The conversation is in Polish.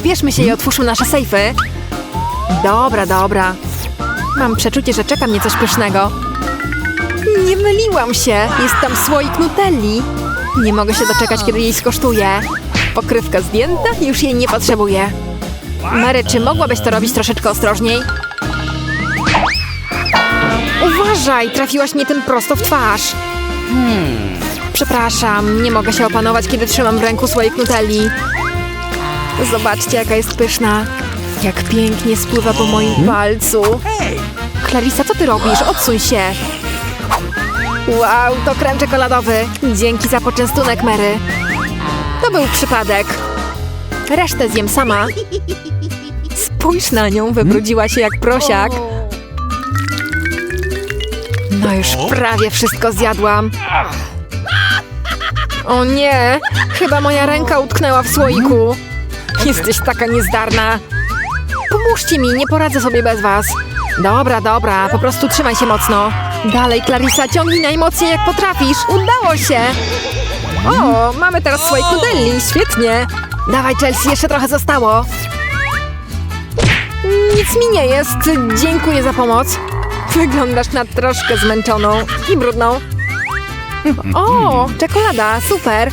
Spieszmy się i otwórzmy nasze sejfy. Dobra, dobra. Mam przeczucie, że czeka mnie coś pysznego. Nie myliłam się. Jest tam słoik nutelli. Nie mogę się doczekać, kiedy jej skosztuję. Pokrywka zdjęta, już jej nie potrzebuję. Mary, czy mogłabyś to robić troszeczkę ostrożniej? Uważaj, trafiłaś mnie tym prosto w twarz. Przepraszam, nie mogę się opanować, kiedy trzymam w ręku słoik nutelli. Zobaczcie, jaka jest pyszna. Jak pięknie spływa po moim palcu. Clarissa, co ty robisz? Odsuń się. Wow, to krem czekoladowy. Dzięki za poczęstunek, Mary. To był przypadek. Resztę zjem sama. Spójrz na nią, wybrudziła się jak prosiak. No już prawie wszystko zjadłam. O nie, chyba moja ręka utknęła w słoiku. Jesteś taka niezdarna. Pomóżcie mi, nie poradzę sobie bez was. Dobra, dobra, po prostu trzymaj się mocno. Dalej, Clarissa, ciągnij najmocniej jak potrafisz. Udało się! O, mamy teraz słoik nudelli, świetnie. Dawaj, Chelsea, jeszcze trochę zostało. Nic mi nie jest, dziękuję za pomoc. Wyglądasz na troszkę zmęczoną i brudną. O, czekolada, super.